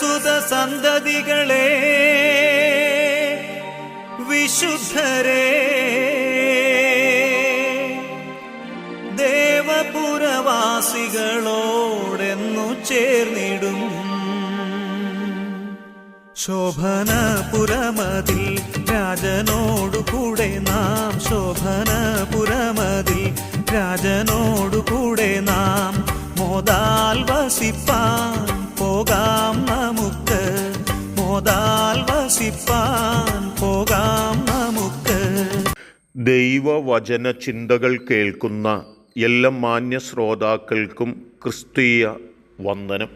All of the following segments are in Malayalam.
സുത സന്തതികളെ വിശുദ്ധരെ. ദേവപുരവാസികളോടെന്നു ചേർന്നിടും. ശോഭനപുരമതിൽ രാജനോടു കൂടെ നാം ശോഭനപുരമതിൽ രാജനോടു കൂടെ നാം മോദാൽ വസിപ്പാൻ ദൈവവചന ചിന്തകൾ കേൾക്കുന്ന എല്ലാ മാന്യ ശ്രോതാക്കൾക്കും ക്രിസ്തീയ വന്ദനം.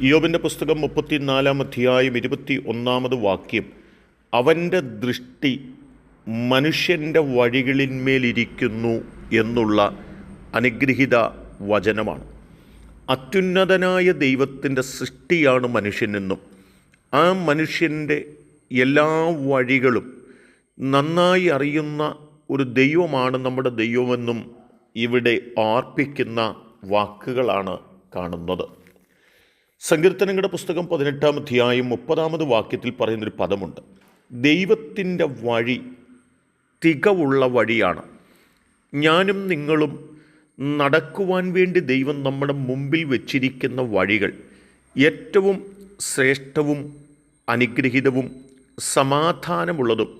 യോബിന്റെ പുസ്തകം മുപ്പത്തിനാലാം അധ്യായം ഇരുപത്തി ഒന്നാമത് വാക്യം അവന്റെ ദൃഷ്ടി മനുഷ്യന്റെ വഴികളിന്മേലിരിക്കുന്നു എന്നുള്ള അനുഗ്രഹിത വചനമാണ്. അത്യുന്നതനായ ദൈവത്തിന്റെ സൃഷ്ടിയാണ് മനുഷ്യനെന്നും ആ മനുഷ്യന്റെ എല്ലാ വഴികളും നന്നായി അറിയുന്ന ഒരു ദൈവമാണ് നമ്മുടെ ദൈവമെന്നും ഇവിടെ ആർപ്പിക്കുന്ന വാക്കുകളാണ് കാണുന്നത്. സങ്കീർത്തനങ്ങളുടെ പുസ്തകം പതിനെട്ടാം അധ്യായം മുപ്പതാമത് വാക്യത്തിൽ പറയുന്നൊരു പദമുണ്ട്. ദൈവത്തിന്റെ വഴി തികവുള്ള വഴിയാണ്. ഞാനും നിങ്ങളും നടക്കുവാൻ വേണ്ടി ദൈവം നമ്മുടെ മുമ്പിൽ വച്ചിരിക്കുന്ന വഴികൾ ഏറ്റവും ശ്രേഷ്ഠവും അനുഗ്രഹീതവും സമാധാനമുള്ളതും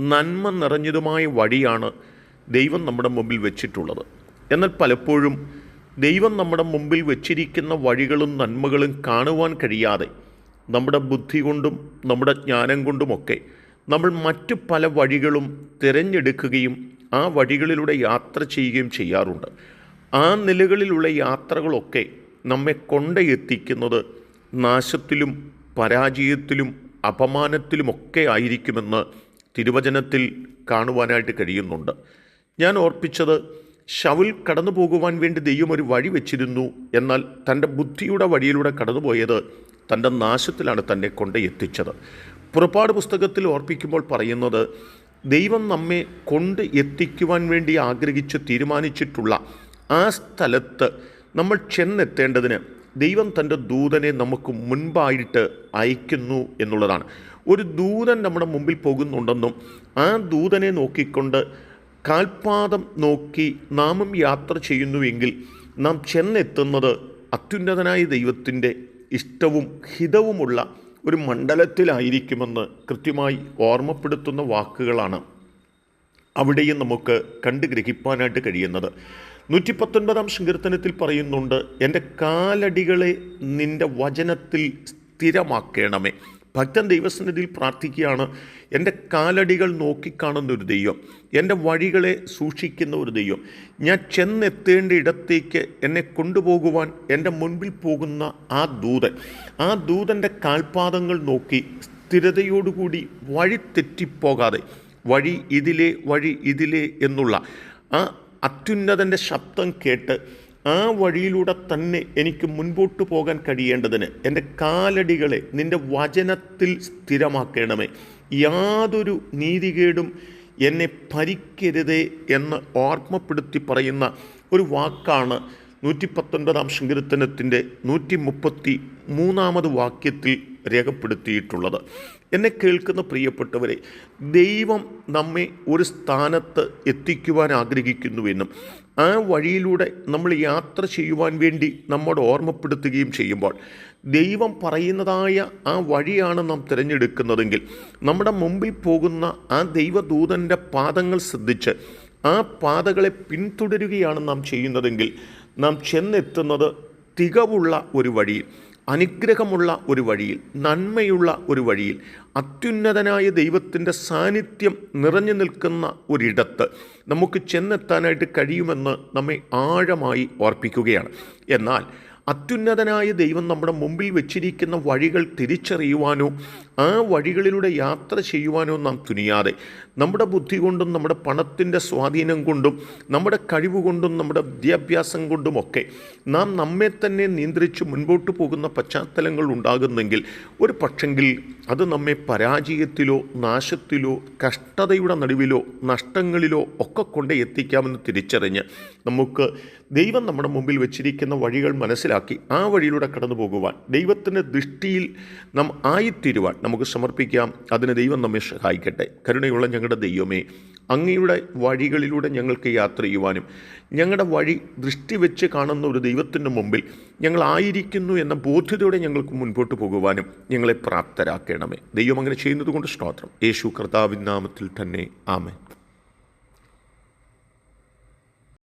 നന്മ നിറഞ്ഞതുമായ വഴിയാണ് ദൈവം നമ്മുടെ മുമ്പിൽ വെച്ചിട്ടുള്ളത്. എന്നാൽ പലപ്പോഴും ദൈവം നമ്മുടെ മുമ്പിൽ വെച്ചിരിക്കുന്ന വഴികളും നന്മകളും കാണുവാൻ കഴിയാതെ നമ്മുടെ ബുദ്ധി കൊണ്ടും നമ്മുടെ ജ്ഞാനം കൊണ്ടുമൊക്കെ നമ്മൾ മറ്റു പല വഴികളും തിരഞ്ഞെടുക്കുകയും ആ വഴികളിലൂടെ യാത്ര ചെയ്യുകയും ചെയ്യാറുണ്ട്. ആ നിലകളിലുള്ള യാത്രകളൊക്കെ നമ്മെ കൊണ്ടെത്തിക്കുന്നത് നാശത്തിലും പരാജയത്തിലും അപമാനത്തിലുമൊക്കെ ആയിരിക്കുമെന്ന് തിരുവചനത്തിൽ കാണുവാനായിട്ട് കഴിയുന്നുണ്ട്. ഞാൻ ഓർപ്പിച്ചത് ഷവുൽ കടന്നു പോകുവാൻ വേണ്ടി ദൈവം ഒരു വഴി വെച്ചിരുന്നു. എന്നാൽ തന്റെ ബുദ്ധിയുടെ വഴിയിലൂടെ കടന്നുപോയത് തന്റെ നാശത്തിലാണ് തന്നെ കൊണ്ട് എത്തിച്ചത്. പുറപ്പാട് പുസ്തകത്തിൽ ഓർപ്പിക്കുമ്പോൾ പറയുന്നത് ദൈവം നമ്മെ കൊണ്ട് എത്തിക്കുവാൻ വേണ്ടി ആഗ്രഹിച്ച് തീരുമാനിച്ചിട്ടുള്ള ആ സ്ഥലത്ത് നമ്മൾ ചെന്നെത്തേണ്ടതിന് ദൈവം തന്റെ ദൂതനെ നമുക്ക് മുൻപായിട്ട് അയക്കുന്നു എന്നുള്ളതാണ്. ഒരു ദൂതൻ നമ്മുടെ മുമ്പിൽ പോകുന്നുണ്ടെന്നും ആ ദൂതനെ നോക്കിക്കൊണ്ട് കാൽപാദം നോക്കി നാമും യാത്ര ചെയ്യുന്നുവെങ്കിൽ നാം ചെന്നെത്തുന്നത് അത്യുന്നതനായ ദൈവത്തിന്റെ ഇഷ്ടവും ഹിതവുമുള്ള ഒരു മണ്ഡലത്തിലായിരിക്കുമെന്ന് കൃത്യമായി ഓർമ്മപ്പെടുത്തുന്ന വാക്കുകളാണ് അവിടെയും നമുക്ക് കണ്ട് ഗ്രഹിപ്പാനായിട്ട് കഴിയുന്നത്. നൂറ്റി പത്തൊൻപതാം സങ്കീർത്തനത്തിൽ പറയുന്നുണ്ട് എന്റെ കാലടികളെ നിന്റെ വചനത്തിൽ സ്ഥിരമാക്കണമേ. ഭക്തൻ ദൈവസന്നിധിയിൽ പ്രാർത്ഥിക്കുകയാണ് എന്റെ കാലടികൾ നോക്കിക്കാണുന്ന ഒരു ദൈവം എന്റെ വഴികളെ സൂക്ഷിക്കുന്ന ഒരു ദൈവം ഞാൻ ചെന്നെത്തേണ്ട ഇടത്തേക്ക് എന്നെ കൊണ്ടുപോകുവാൻ എന്റെ മുൻപിൽ പോകുന്ന ആ ദൂതൻ. ആ ദൂതന്റെ കാൽപാദങ്ങൾ നോക്കി സ്ഥിരതയോടുകൂടി വഴി തെറ്റിപ്പോകാതെ വഴി ഇതിലെ വഴി ഇതിലെ എന്നുള്ള ആ അത്യുന്നതന്റെ ശബ്ദം കേട്ട് ആ വഴിയിലൂടെ തന്നെ എനിക്ക് മുൻപോട്ട് പോകാൻ കഴിയേണ്ടതിന് എന്റെ കാലടികളെ നിന്റെ വചനത്തിൽ സ്ഥിരമാക്കണമേ. യാതൊരു നീതികേടും എന്നെ ഭരിക്കരുതേ എന്ന് ഓർമ്മപ്പെടുത്തി പറയുന്ന ഒരു വാക്കാണ് നൂറ്റി പത്തൊൻപതാം സങ്കീർത്തനത്തിന്റെ നൂറ്റി മുപ്പത്തി മൂന്നാമത് വാക്യത്തിൽ രേഖപ്പെടുത്തിയിട്ടുള്ളത്. എന്നെ കേൾക്കുന്ന പ്രിയപ്പെട്ടവരെ ദൈവം നമ്മെ ഒരു സ്ഥാനത്ത് എത്തിക്കുവാൻ ആഗ്രഹിക്കുന്നുവെന്നും ആ വഴിയിലൂടെ നമ്മൾ യാത്ര ചെയ്യുവാൻ വേണ്ടി നമ്മോട് ഓർമ്മപ്പെടുത്തുകയും ചെയ്യുമ്പോൾ ദൈവം പറയുന്നതായ ആ വഴിയാണ് നാം തിരഞ്ഞെടുക്കുന്നതെങ്കിൽ നമ്മുടെ മുമ്പിൽ പോകുന്ന ആ ദൈവദൂതന്റെ പാദങ്ങൾ ശ്രദ്ധിച്ച് ആ പാതകളെ പിന്തുടരുകയാണ് നാം ചെയ്യുന്നതെങ്കിൽ നാം ചെന്നെത്തുന്നത് തികവുള്ള ഒരു വഴിയിൽ അനുഗ്രഹമുള്ള ഒരു വഴിയിൽ നന്മയുള്ള ഒരു വഴിയിൽ അത്യുന്നതനായ ദൈവത്തിന്റെ സാന്നിധ്യം നിറഞ്ഞു നിൽക്കുന്ന ഒരിടത്ത് നമുക്ക് ചെന്നെത്താനായിട്ട് കഴിയുമെന്ന് നമ്മെ ആഴമായി ഓർപ്പിക്കുകയാണ്. എന്നാൽ അത്യുന്നതനായ ദൈവം നമ്മുടെ മുമ്പിൽ വെച്ചിരിക്കുന്ന വഴികൾ തിരിച്ചറിയുവാനോ ആ വഴികളിലൂടെ യാത്ര ചെയ്യുവാനോ നാം തുനിയാതെ. നമ്മുടെ ബുദ്ധി കൊണ്ടും നമ്മുടെ പണത്തിന്റെ സ്വാധീനം കൊണ്ടും നമ്മുടെ കഴിവ് കൊണ്ടും നമ്മുടെ വിദ്യാഭ്യാസം കൊണ്ടുമൊക്കെ നാം നമ്മെ തന്നെ നിയന്ത്രിച്ച് മുൻപോട്ട് പോകുന്ന പശ്ചാത്തലങ്ങൾ ഉണ്ടാകുന്നെങ്കിൽ ഒരു പക്ഷെങ്കിൽ അത് നമ്മെ പരാജയത്തിലോ നാശത്തിലോ കഷ്ടതയുടെ നടുവിലോ നഷ്ടങ്ങളിലോ ഒക്കെ കൊണ്ട് എത്തിക്കാമെന്ന് തിരിച്ചറിഞ്ഞ് നമുക്ക് ദൈവം നമ്മുടെ മുമ്പിൽ വെച്ചിരിക്കുന്ന വഴികൾ മനസ്സിലാക്കി ആ വഴിയിലൂടെ കടന്നു പോകുവാൻ ദൈവത്തിന്റെ ദൃഷ്ടിയിൽ നാം ആയിത്തീരുവാൻ നമുക്ക് സമർപ്പിക്കാം. അതിന് ദൈവം നമ്മെ സഹായിക്കട്ടെ. കരുണയുള്ള ഞങ്ങളുടെ ദൈവമേ അങ്ങയുടെ വഴികളിലൂടെ ഞങ്ങൾക്ക് യാത്ര ചെയ്യുവാനും ഞങ്ങളുടെ വഴി ദൃഷ്ടി വെച്ച് കാണുന്ന ഒരു ദൈവത്തിന്റെ മുമ്പിൽ ഞങ്ങളായിരിക്കുന്നു എന്ന ബോധ്യതയോടെ ഞങ്ങൾക്ക് മുൻപോട്ട് പോകുവാനും ഞങ്ങളെ പ്രാപ്തരാക്കണമേ. ദൈവം അങ്ങനെ ചെയ്യുന്നത് കൊണ്ട് സ്തോത്രം. യേശു കർത്താവിൻ നാമത്തിൽ തന്നെ. ആമേ